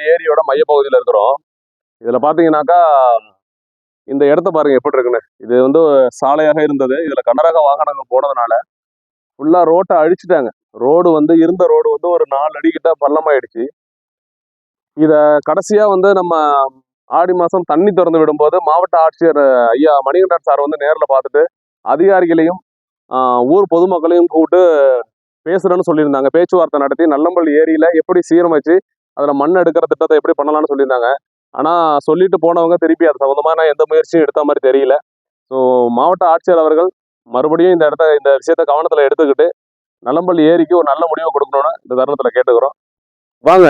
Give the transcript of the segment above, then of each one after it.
நல்லம்பள்ளி ஏரியோட மையப்பகுதியில் இருக்கிறோம். இதில் பார்த்தீங்கன்னாக்கா இந்த இடத்த பாருங்க எப்படி இருக்குன்னு. இது வந்து சாலையாக இருந்தது. இதில் கனரக வாகனங்கள் போனதுனால ஃபுல்லாக ரோட்டை அழிச்சிட்டாங்க. ரோடு வந்து இருந்த ரோடு வந்து ஒரு நாலு அடிக்கிட்ட பள்ளமாயிடுச்சு. இதை கடைசியாக வந்து நம்ம ஆடி மாதம் தண்ணி திறந்து விடும்போது மாவட்ட ஆட்சியர் ஐயா மணிகண்டன் சார் வந்து நேரில் பார்த்துட்டு அதிகாரிகளையும் ஊர் பொதுமக்களையும் கூப்பிட்டு பேசுகிறேன்னு சொல்லியிருந்தாங்க. பேச்சுவார்த்தை நடத்தி நல்லம்பள்ளி ஏரியில் எப்படி சீரமைச்சு அதில் மண் எடுக்கிற திட்டத்தை எப்படி பண்ணலாம்னு சொல்லியிருந்தாங்க. ஆனால் சொல்லிட்டு போனவங்க திருப்பி அது சம்மந்தமான எந்த முயற்சியும் எடுத்த மாதிரி தெரியல. ஸோ மாவட்ட ஆட்சியர் அவர்கள் மறுபடியும் இந்த இடத்த இந்த விஷயத்த கவனத்தில் எடுத்துக்கிட்டு நல்லம்பள்ளி ஏரிக்கு ஒரு நல்ல முடிவை கொடுக்கணும்னு இந்த தருணத்தில் கேட்டுக்கிறோம். வாங்க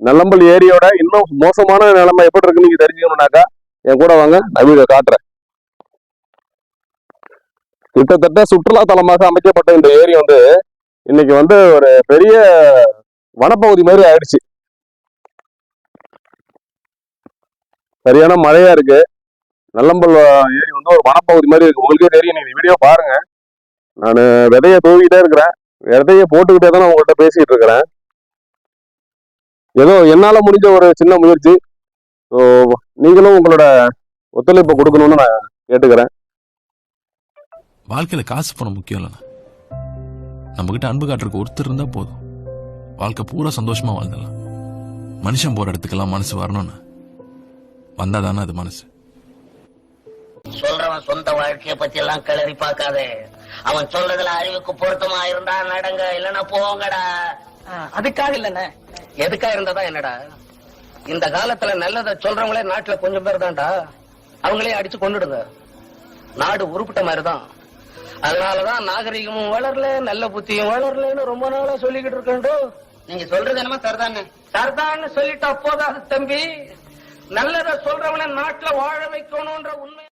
நல்லம்பள்ளி ஏரியோட இன்னும் மோசமான நிலைமை எப்படி இருக்குன்னு நீங்க தெரிஞ்சுக்கணும்னாக்கா என் கூட வாங்க நான் வீடியோ காட்டுறேன். கிட்டத்தட்ட சுற்றுலா தலமாக அமைக்கப்பட்ட இந்த ஏரி வந்து இன்னைக்கு வந்து ஒரு பெரிய வனப்பகுதி மாதிரி ஆயிடுச்சு. சரியான மழையா இருக்கு. நல்லம்பல் ஏரி வந்து ஒரு வனப்பகுதி மாதிரி இருக்கு. உங்களுக்கே தெரியும். நீங்க வீடியோ பாருங்க. நான் விதைய தூவிட்டே இருக்கிறேன். விதைய போட்டுக்கிட்டே தான் நான் உங்கள்கிட்ட பேசிட்டு இருக்கிறேன். ஏதோ என்னால முடிஞ்ச ஒரு சின்ன முயற்சி. ஸோ நீங்களும் உங்களோட ஒத்துழைப்பு கொடுக்கணும்னு நான் கேட்டுக்கிறேன். வாழ்க்கையில காசு பணம் முக்கியம் இல்லைண்ணா. நம்மகிட்ட அன்பு காட்டுறதுக்கு ஒருத்தர் இருந்தா போதும். வாழ்க்கை பூரா சந்தோஷமா வாழ்ந்துடலாம். மனுஷன் போற இடத்துக்கெல்லாம் மனசு வரணும்னு வந்தா தானே அது மனசு? சொல்றவன் சொந்த வாழ்க்கைய பத்தி எல்லாம் கிளறி பார்க்காதே. அவன் சொல்றதுல அறிவுக்கு பொருத்தமா இருந்தா நடங்க இல்லன்னா போங்கடா. அதுக்காக இல்லண்ணே. எதுக்கா இருந்ததா என்னடா? இந்த காலத்துல நல்லத சொல்றவங்களே நாட்டுல கொஞ்சம் பேர் தான்டா. அவங்களே அடிச்சு கொண்டுடுங்க. நாடு உருப்பிட்ட மாதிரிதான். அதனாலதான் நாகரிகமும் வளரல நல்ல புத்தியும் வளரலன்னு ரொம்ப நாளா சொல்லிக்கிட்டு இருக்கேன் நீங்க சொல்றது என்னமா சரிதானே சர்தான்னு சொல்லிட்டு அப்போதான் தம்பி. நல்லதை சொல்றவனை நாட்டில் வாழ வைக்கணும்ன்ற உண்மை